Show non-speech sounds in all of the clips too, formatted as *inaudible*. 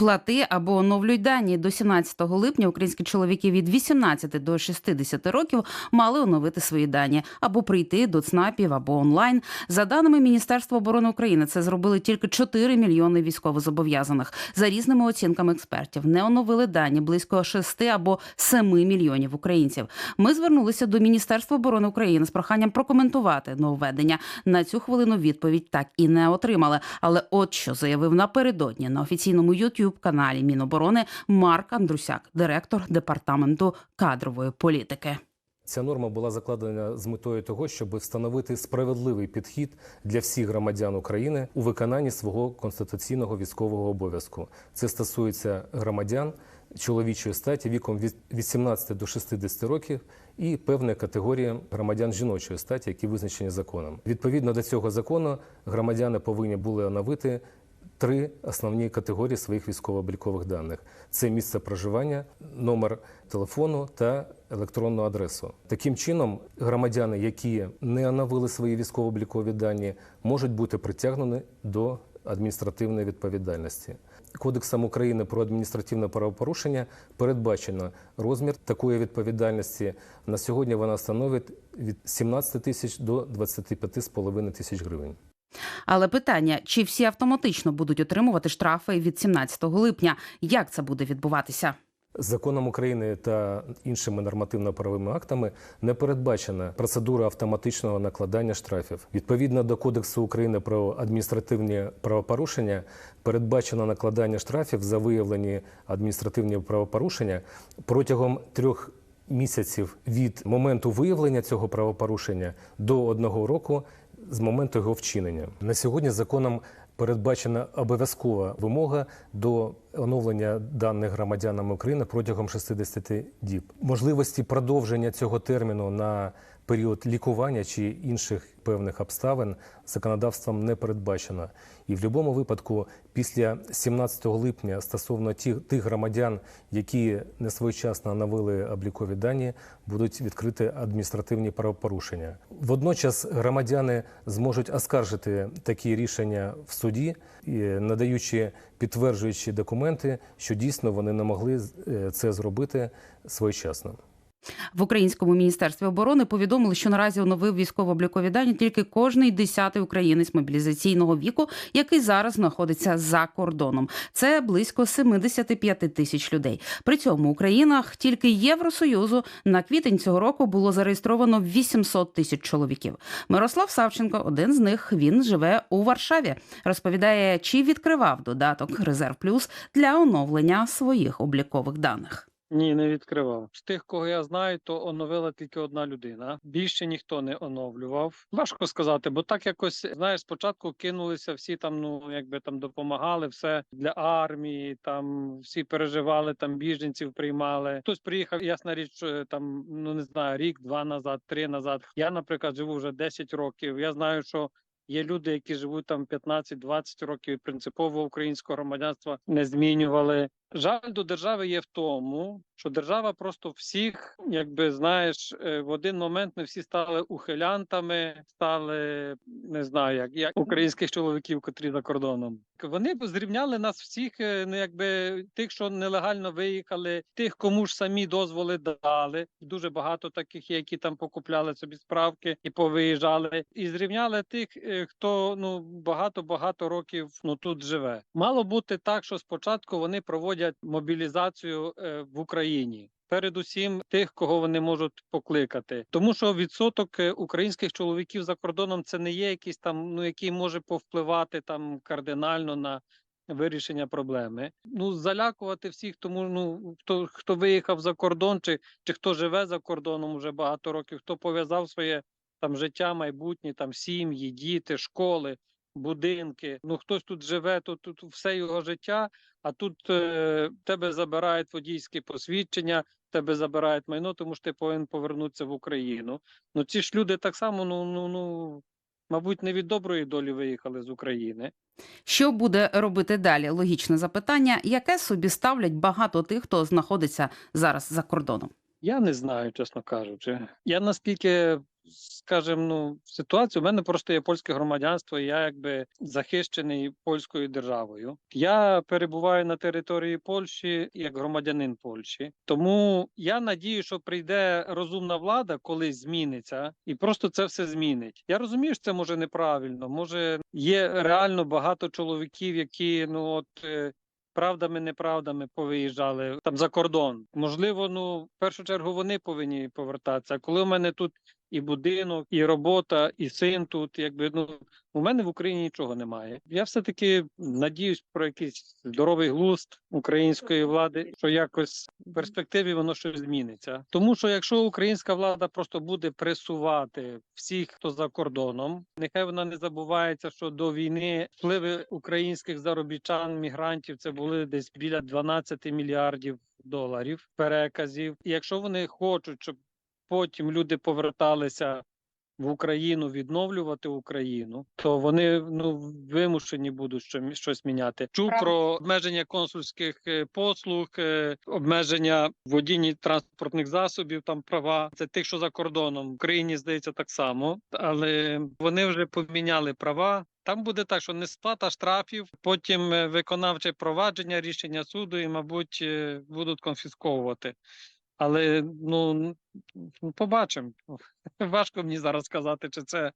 Плати або оновлюй дані до 17 липня. Українські чоловіки від 18 до 60 років мали оновити свої дані або прийти до ЦНАПів або онлайн. За даними Міністерства оборони України, це зробили тільки 4 мільйони військовозобов'язаних. За різними оцінками експертів, не оновили дані близько 6 або 7 мільйонів українців. Ми звернулися до Міністерства оборони України з проханням прокоментувати нововведення. На цю хвилину відповідь так і не отримали. Але от що заявив напередодні на офіційному youtube каналі Міноборони Марк Андрусяк, директор департаменту кадрової політики. Ця норма була закладена з метою того, щоб встановити справедливий підхід для всіх громадян України у виконанні свого конституційного військового обов'язку. Це стосується громадян чоловічої статі віком від 18 до 60 років і певної категорії громадян жіночої статі, які визначені законом. Відповідно до цього закону, громадяни повинні були оновити три основні категорії своїх військово-облікових даних: це місце проживання, номер телефону та електронну адресу. Таким чином, громадяни, які не оновили свої військово-облікові дані, можуть бути притягнені до адміністративної відповідальності. Кодексом України про адміністративне правопорушення передбачено розмір такої відповідальності. На сьогодні вона становить від 17 тисяч до 25,5 тисяч гривень. Але питання: чи всі автоматично будуть отримувати штрафи від 17 липня? Як це буде відбуватися? Законом України та іншими нормативно-правовими актами не передбачена процедура автоматичного накладання штрафів. Відповідно до Кодексу України про адміністративні правопорушення передбачено накладання штрафів за виявлені адміністративні правопорушення протягом трьох місяців від моменту виявлення цього правопорушення до одного року з моменту його вчинення. На сьогодні законом передбачена обов'язкова вимога до оновлення даних громадянами України протягом 60 діб. Можливості продовження цього терміну на період лікування чи інших певних обставин законодавством не передбачено. І в будь-якому випадку, після 17 липня, стосовно тих, тих громадян, які не своєчасно оновили облікові дані, будуть відкриті адміністративні правопорушення. Водночас громадяни зможуть оскаржити такі рішення в суді, надаючи підтверджуючі документи, що дійсно вони не могли е, це зробити своєчасно. В українському міністерстві оборони повідомили, що наразі оновив військово-облікові дані тільки кожний десятий українець мобілізаційного віку, який зараз знаходиться за кордоном. Це близько 75 тисяч людей. При цьому у країнах тільки Євросоюзу на квітень цього року було зареєстровано 800 тисяч чоловіків. Мирослав Савченко, один з них, він живе у Варшаві. Розповідає, чи відкривав додаток Резерв Плюс для оновлення своїх облікових даних. Ні, не відкривав. З тих, кого я знаю, то оновила тільки одна людина. Більше ніхто не оновлював. Важко сказати, бо так якось знаєш, спочатку кинулися всі там, ну якби там допомагали, все для армії. Там всі переживали, там біженців приймали. Хтось приїхав, ясна річ, там ну не знаю, рік, два назад, три назад. Я, наприклад, живу вже 10 років. Я знаю, що. Є люди, які живуть там 15-20 років, і принципово українського громадянства не змінювали. Жаль до держави є в тому, що держава просто всіх, якби знаєш, е, в один момент ми всі стали ухилянтами, стали не знаю, як, як українських чоловіків, котрі за кордоном. Вони б зрівняли нас всіх, е, ну якби тих, що нелегально виїхали, тих, кому ж самі дозволи дали. Дуже багато таких які там покупляли собі справки і повиїжджали, і зрівняли тих, е, хто ну багато багато років ну тут живе. Мало бути так, що спочатку вони проводять мобілізацію е, в Україні. Передусім тих, кого вони можуть покликати, тому що відсоток е, українських чоловіків за кордоном це не є якийсь там, ну який може повпливати там кардинально на вирішення проблеми. Ну залякувати всіх, тому ну хто хто виїхав за кордон, чи чи хто живе за кордоном вже багато років, хто пов'язав своє там життя, майбутнє, там сім'ї, діти, школи, будинки. Ну хтось тут живе, то тут все його життя. А тут е, тебе забирають водійське посвідчення, тебе забирають майно, тому що ти повинен повернутися в Україну. Ну ці ж люди так само, ну ну ну мабуть, не від доброї долі виїхали з України. Що буде робити далі? Логічне запитання, яке собі ставлять багато тих, хто знаходиться зараз за кордоном. Я не знаю, чесно кажучи. Я наскільки скажімо, ну ситуацію. У мене просто є польське громадянство, і я якби захищений польською державою. Я перебуваю на території Польщі як громадянин Польщі. Тому я надію, що прийде розумна влада, коли зміниться, і просто це все змінить. Я розумію, що це може неправильно. Може, є реально багато чоловіків, які ну от. е, Правдами, неправдами повиїжджали там за кордон. Можливо, ну в першу чергу вони повинні повертатися. А коли у мене тут і будинок, і робота, і син тут, якби ну у мене в Україні нічого немає. Я все таки надіюсь про якийсь здоровий глузд української влади, що якось в перспективі воно щось зміниться. Тому що якщо українська влада просто буде пресувати всіх, хто за кордоном, нехай вона не забувається, що до війни впливи українських заробітчан, мігрантів це були десь біля 12 мільярдів доларів переказів. І якщо вони хочуть, щоб потім люди поверталися в Україну відновлювати Україну, то вони ну вимушені будуть що- щось міняти. Чув про обмеження консульських е, послуг, е, обмеження в водінні транспортних засобів, там права. Це тих, що за кордоном в Україні здається так само, але вони вже поміняли права. Там буде так, що не сплата штрафів, потім е, виконавче провадження, рішення суду, і, мабуть, будуть конфісковувати. Але ну ну, побачимо. *laughs* Важко мені зараз сказати, чи це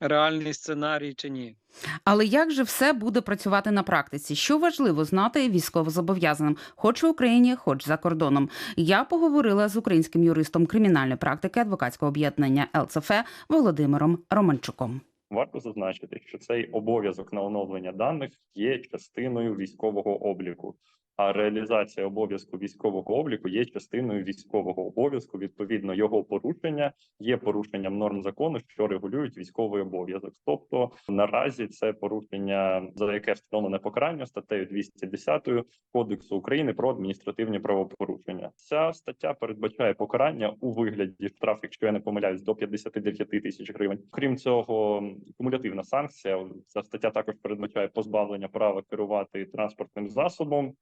реальний сценарій, чи ні. Але як же все буде працювати на практиці? Що важливо знати військовозобов'язаним, хоч в Україні, хоч за кордоном. Я поговорила з українським юристом кримінальної практики адвокатського об'єднання ЛЦФ Володимиром Романчуком. Варто зазначити, що цей обов'язок на оновлення даних є частиною військового обліку, а реалізація обов'язку військового обліку є частиною військового обов'язку. Відповідно, його порушення є порушенням норм закону, що регулюють військовий обов'язок. Тобто наразі це порушення, за яке встановлене покарання статтею 210 Кодексу України про адміністративні правопорушення. Ця стаття передбачає покарання у вигляді штраф, якщо я не помиляюсь, до 59 тисяч гривень. Крім цього, кумулятивна санкція. Ця стаття також передбачає позбавлення права керувати транспортним засобом.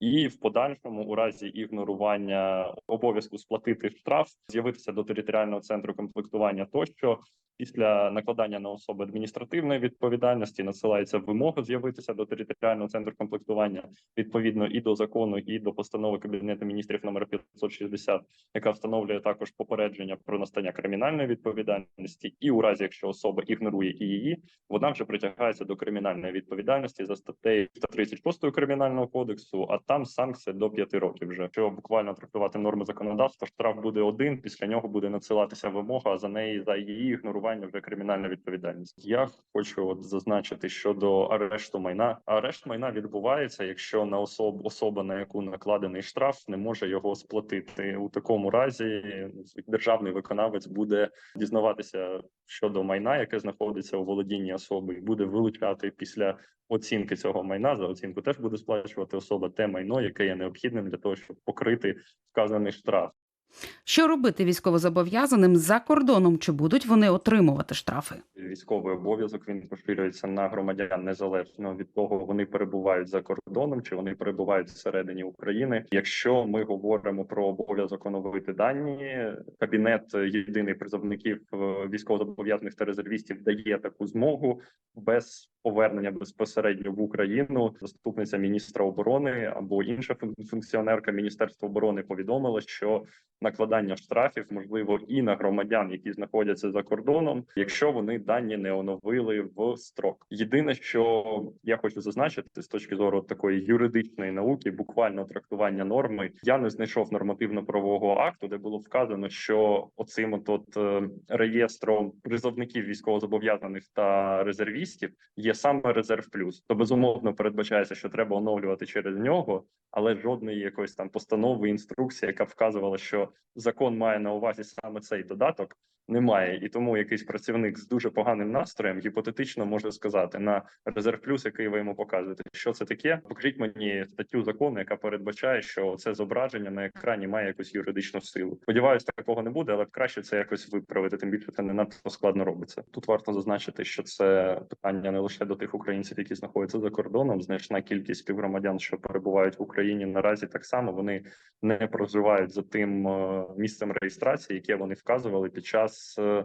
І в подальшому, у разі ігнорування обов'язку сплатити штраф, з'явитися до територіального центру комплектування тощо. Після накладання на особи адміністративної відповідальності надсилається вимога з'явитися до територіального центру комплектування відповідно і до закону, і до постанови Кабінету міністрів номер 560, яка встановлює також попередження про настання кримінальної відповідальності. І у разі, якщо особа ігнорує і її, вона вже притягається до кримінальної відповідальності за статтею 136 кримінального кодексу, а там санкція до 5 років. Вже що буквально трактувати норми законодавства, штраф буде один. Після нього буде надсилатися вимога, за неї за її ігнорування вже кримінальна відповідальність. Я хочу от зазначити щодо арешту майна. Арешт майна відбувається, якщо на особ особа, на яку накладений штраф, не може його сплатити. У такому разі державний виконавець буде дізнаватися щодо майна, яке знаходиться у володінні особи, і буде вилучати після оцінки цього майна. За оцінку теж буде сплачувати особа те майно, яке є необхідним для того, щоб покрити вказаний штраф. Що робити військовозобов'язаним за кордоном? Чи будуть вони отримувати штрафи? Військовий обов'язок він поширюється на громадян незалежно від того, вони перебувають за кордоном чи вони перебувають всередині України. Якщо ми говоримо про обов'язок оновити дані, кабінет єдиний призовників е, військовозобов'язаних та резервістів дає таку змогу без повернення безпосередньо в Україну. Заступниця міністра оборони або інша функціонерка міністерства оборони повідомила, що накладання штрафів можливо і на громадян, які знаходяться за кордоном, якщо вони дані не оновили в строк. Єдине, що я хочу зазначити з точки зору такої юридичної науки, буквально трактування норми, я не знайшов нормативно-правового акту, де було вказано, що оцим от, е, реєстром призовників військовозобов'язаних та резервістів є саме резерв плюс. То безумовно передбачається, що треба оновлювати через нього, але жодної якоїсь там постанови інструкції, яка вказувала, що закон має на увазі саме цей додаток. Немає, і тому якийсь працівник з дуже поганим настроєм гіпотетично може сказати на резерв плюс, який ви йому показуєте, що це таке. Покажіть мені статтю закону, яка передбачає, що це зображення на екрані має якусь юридичну силу. Сподіваюсь, такого не буде, але краще це якось виправити. Тим більше це не надто складно робиться. Тут варто зазначити, що це питання не лише до тих українців, які знаходяться за кордоном. Значна кількість співгромадян, що перебувають в Україні наразі, так само вони не проживають за тим е, місцем реєстрації, яке вони вказували під час час е,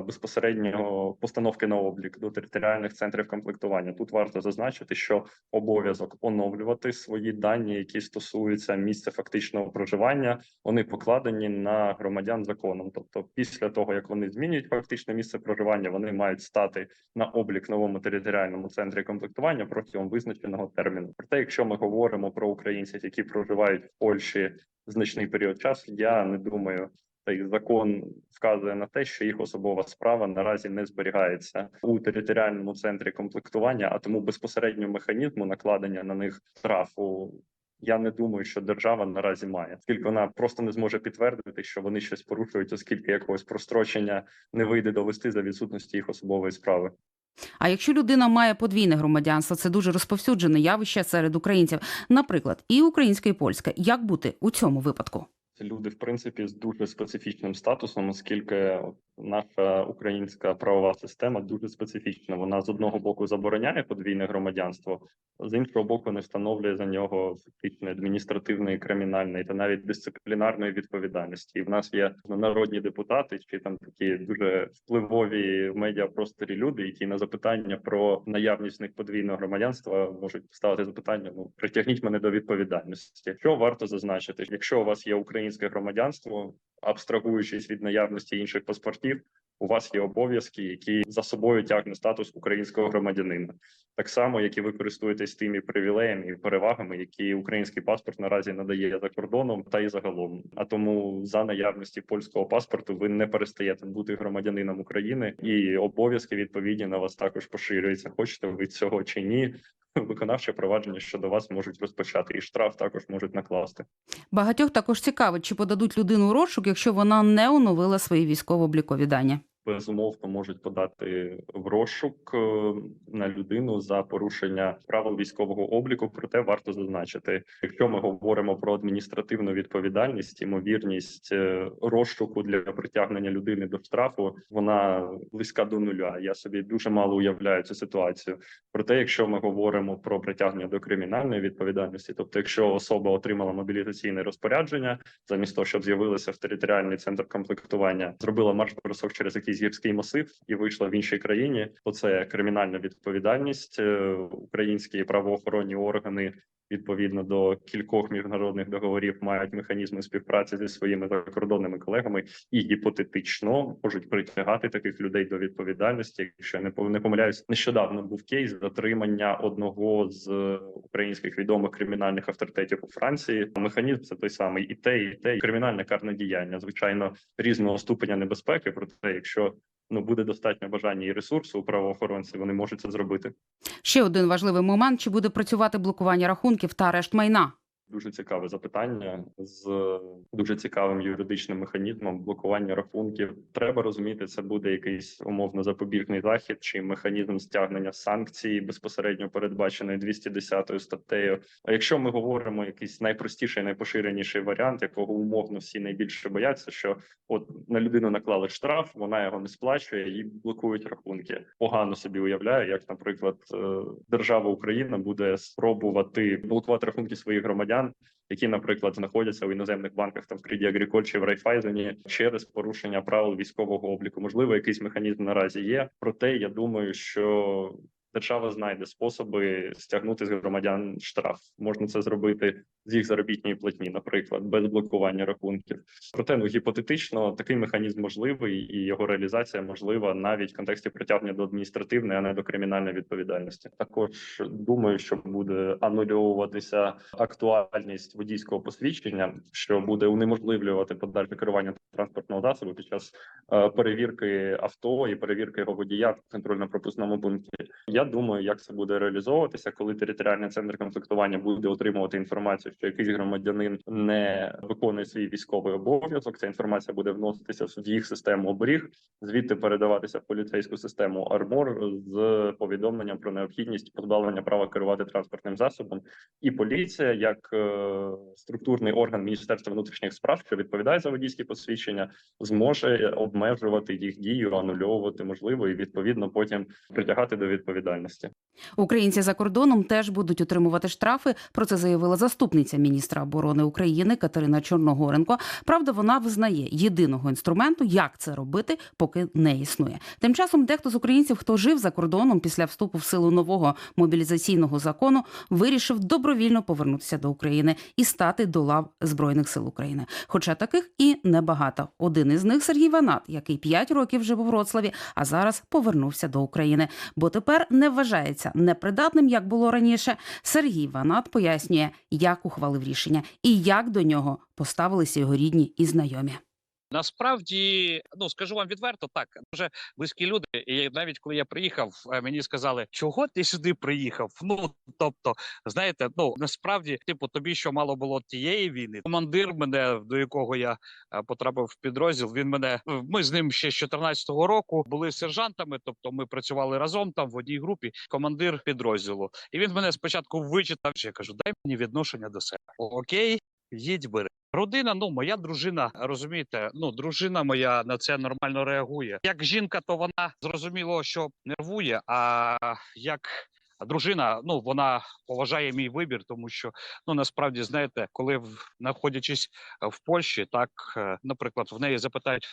безпосередньо постановки на облік до територіальних центрів комплектування. Тут варто зазначити, що обов'язок оновлювати свої дані, які стосуються місця фактичного проживання, вони покладені на громадян законом. Тобто, після того як вони змінюють фактичне місце проживання, вони мають стати на облік новому територіальному центрі комплектування протягом визначеного терміну. Проте, якщо ми говоримо про українців, які проживають в Польщі значний період часу, я не думаю. Цей закон вказує на те, що їх особова справа наразі не зберігається у територіальному центрі комплектування, а тому безпосередньо механізму накладення на них штрафу. Я не думаю, що держава наразі має, оскільки вона просто не зможе підтвердити, що вони щось порушують, оскільки якогось прострочення не вийде довести за відсутності їх особової справи. А якщо людина має подвійне громадянство, це дуже розповсюджене явище серед українців, наприклад, і українське, і польське. Як бути у цьому випадку? Це люди, в принципі, з дуже специфічним статусом, оскільки наша українська правова система дуже специфічна. Вона з одного боку забороняє подвійне громадянство, з іншого боку, не встановлює за нього фактичної адміністративної, кримінальної та навіть дисциплінарної відповідальності. І в нас є народні депутати чи там такі дуже впливові в медіапросторі люди, які на запитання про наявність в них подвійного громадянства можуть ставити запитання: ну притягніть мене до відповідальності. Що варто зазначити, якщо у вас є українське громадянство, абстрагуючись від наявності інших паспортів, у вас є обов'язки, які за собою тягне статус українського громадянина, так само як і ви користуєтесь тими привілеями і перевагами, які український паспорт наразі надає за кордоном та й загалом. А тому за наявності польського паспорту ви не перестаєте бути громадянином України, і обов'язки відповідні на вас також поширюються. Хочете ви цього чи ні? Виконавче провадження щодо вас можуть розпочати, і штраф також можуть накласти. Багатьох також цікавить, чи подадуть людину у розшук, якщо вона не оновила свої військово-облікові дані. Безумовно можуть подати в розшук е, на людину за порушення правил військового обліку. Проте варто зазначити, якщо ми говоримо про адміністративну відповідальність, ймовірність е, розшуку для притягнення людини до штрафу вона близька до нуля. Я собі дуже мало уявляю цю ситуацію. Проте, якщо ми говоримо про притягнення до кримінальної відповідальності, тобто, якщо особа отримала мобілізаційне розпорядження, замість того, щоб з'явилася в територіальний центр комплектування, зробила марш бросок через якийсь гірський масив і вийшла в іншій країні, то це кримінальна відповідальність. Е, Українські правоохоронні органи відповідно до кількох міжнародних договорів мають механізми співпраці зі своїми закордонними колегами і гіпотетично можуть притягати таких людей до відповідальності. Якщо не не помиляюсь, нещодавно був кейс затримання одного з українських відомих кримінальних авторитетів у Франції. Механізм це той самий і те, і те і кримінальне карне діяння. Звичайно, різного ступеня небезпеки. Проте, якщо ну буде достатньо бажання і ресурсу у правоохоронців, вони можуть це зробити. Ще один важливий момент: чи буде працювати блокування рахунків та арешт майна? Дуже цікаве запитання з дуже цікавим юридичним механізмом блокування рахунків. Треба розуміти, це буде якийсь умовно запобіжний захід чи механізм стягнення санкцій безпосередньо передбачений 210 статтею. А якщо ми говоримо якийсь найпростіший, найпоширеніший варіант, якого умовно всі найбільше бояться, що от на людину наклали штраф, вона його не сплачує, і блокують рахунки. Погано собі уявляю, як, наприклад, е, держава Україна буде спробувати блокувати рахунки своїх громадян, які, наприклад, знаходяться в іноземних банках там в Креді Агріколь чи в Райфайзені через порушення правил військового обліку. Можливо, якийсь механізм наразі є. Проте я думаю, що держава знайде способи стягнути з громадян штраф. Можна це зробити з їх заробітної платні, наприклад, без блокування рахунків. Проте ну гіпотетично такий механізм можливий, і його реалізація можлива навіть в контексті притягнення до адміністративної, а не до кримінальної відповідальності. Також думаю, що буде анульовуватися актуальність водійського посвідчення, що буде унеможливлювати подальше керування транспортного засобу під час е, перевірки авто і перевірки його водія в контрольно-пропускному пункті. Я думаю, як це буде реалізовуватися, коли територіальний центр комплектування буде отримувати інформацію, що якийсь громадянин не виконує свій військовий обов'язок. Ця інформація буде вноситися в їх систему оберіг, звідти передаватися в поліцейську систему Армор з повідомленням про необхідність позбавлення права керувати транспортним засобом. І поліція, як е, структурний орган Міністерства внутрішніх справ, що відповідає за водійські посвідчення, зможе обмежувати їх дію, анульовувати можливо і відповідно потім притягати до відповідальності. Відповідальності. Українці за кордоном теж будуть отримувати штрафи. Про це заявила заступниця міністра оборони України Катерина Чорногоренко. Правда, вона визнає єдиного інструменту, як це робити, поки не існує. Тим часом дехто з українців, хто жив за кордоном після вступу в силу нового мобілізаційного закону, вирішив добровільно повернутися до України і стати до лав збройних сил України. Хоча таких і небагато. Один із них Сергій Ванат, який 5 років жив у Вроцлаві, а зараз повернувся до України, бо тепер не вважається непридатним, як було раніше. Сергій Ванат пояснює, як ухвалив рішення і як до нього поставилися його рідні і знайомі. Насправді, ну скажу вам відверто, так дуже близькі люди. І навіть коли я приїхав, е, мені сказали, чого ти сюди приїхав? Ну тобто, знаєте, ну насправді, типу, тобі що мало було тієї війни. Командир мене, до якого я е, потрапив в підрозділ. Він мене ми з ним ще з 14-го року були сержантами. Тобто, ми працювали разом там в одній групі. Командир підрозділу, і він мене спочатку вичитав. Я кажу, дай мені відношення до себе. Окей, їдь бери. Родина, ну моя дружина, розумієте, ну дружина моя на це нормально реагує. Як жінка, то вона зрозуміло, що нервує. А як дружина, ну вона поважає мій вибір, тому що ну насправді знаєте, коли знаходячись в Польщі, так, е, наприклад, в неї запитають: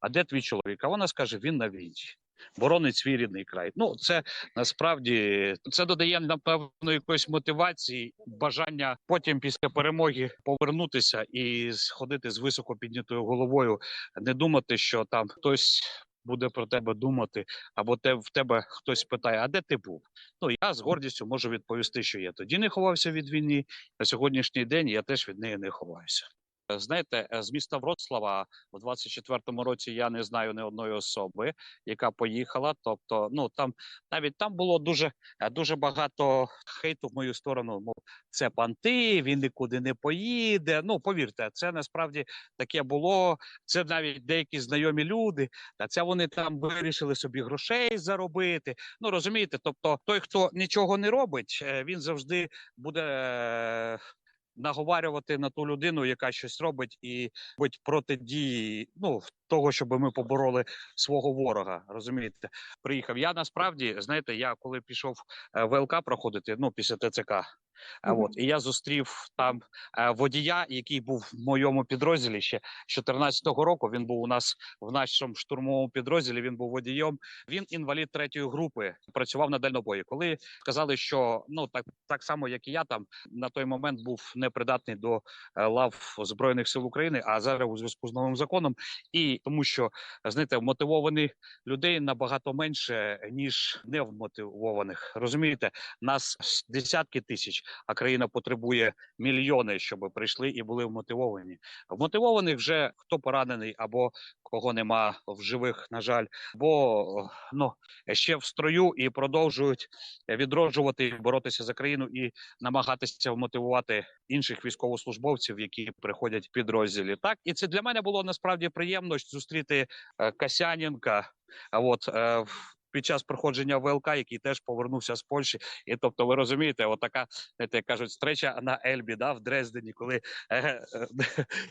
а де твій чоловік? А вона скаже: він на війні. Боронить свій рідний край. Ну це насправді це додає напевно якоїсь мотивації, бажання потім після перемоги повернутися і сходити з високо піднятою головою, не думати, що там хтось. Буде про тебе думати, або те в тебе хтось питає, а де ти був? Ну я з гордістю можу відповісти, що я тоді не ховався від війни. На сьогоднішній день я теж від неї не ховаюся. Е, Знаєте, е, з міста Вроцлава в 24-му році я не знаю ні одної особи, яка поїхала. Тобто, ну там навіть там було дуже е, дуже багато хейту в мою сторону. Мов це панти, він нікуди не поїде. Ну повірте, це насправді таке було. Це навіть деякі знайомі люди. Та це вони там вирішили собі грошей заробити. Ну розумієте, тобто той, хто нічого не робить, він завжди буде. Е, Наговарювати на ту людину, яка щось робить, і бути протидії ну того, щоб ми побороли свого ворога. Розумієте, приїхав. Я насправді знаєте, я коли пішов в ВЛК проходити, ну після ТЦК. А Мгм. от і я зустрів там е, водія, який був в моєму підрозділі ще з 14-го року. Він був у нас в нашому штурмовому підрозділі. Він був водієм. Він інвалід третьої групи, працював на дальнобої. Коли сказали, що ну так так само, як і я там на той момент був непридатний до е, лав збройних сил України, а зараз у зв'язку з новим законом, і тому, що знаєте, вмотивованих людей набагато менше ніж невмотивованих. Розумієте, нас десятки тисяч, а країна потребує мільйони, щоб прийшли і були вмотивовані. Вмотивованих вже хто поранений або кого нема в живих, на жаль, бо ну ще в строю і продовжують відроджувати боротися за країну і намагатися вмотивувати інших військовослужбовців, які приходять в підрозділі. Так і це для мене було насправді приємно зустріти е, Касяненка. А от е, під час проходження ВЛК, який теж повернувся з Польщі, і тобто, ви розумієте, отака, як кажуть, стреча на Ельбі, да, в Дрездені, коли е,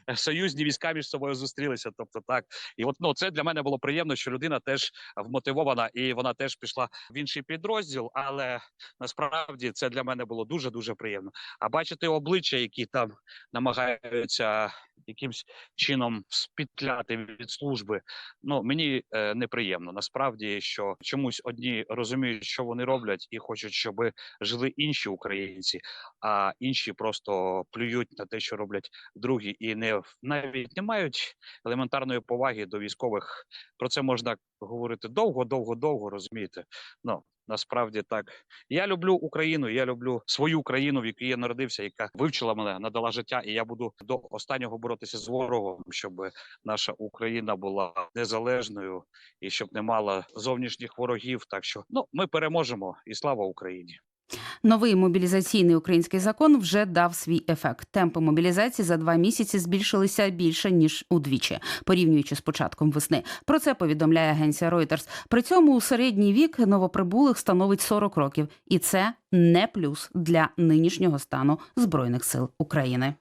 е, *laughs* союзні війська між собою зустрілися. Тобто, так, і от ну це для мене було приємно, що людина теж вмотивована, і вона теж пішла в інший підрозділ. Але насправді це для мене було дуже дуже приємно. А бачити обличчя, які там намагаються якимсь чином спітляти від служби. Ну мені е, неприємно. Насправді, що чомусь одні розуміють, що вони роблять, і хочуть, щоб жили інші українці, а інші просто плюють на те, що роблять другі, і не навіть не мають елементарної поваги до військових. Про це можна говорити довго, довго, довго. Розумієте? Ну насправді так. Я люблю Україну. Я люблю свою країну, в якій я народився, яка вивчила мене, надала життя, і я буду до останнього боротися з ворогом, щоб наша Україна була незалежною і щоб не мала зовнішніх ворогів. Так що ну ми переможемо, і слава Україні. Новий мобілізаційний український закон вже дав свій ефект. Темпи мобілізації за два місяці збільшилися більше ніж удвічі, порівнюючи з початком весни. Про це повідомляє агенція Reuters. При цьому у середній вік новоприбулих становить 40 років, і це не плюс для нинішнього стану збройних сил України.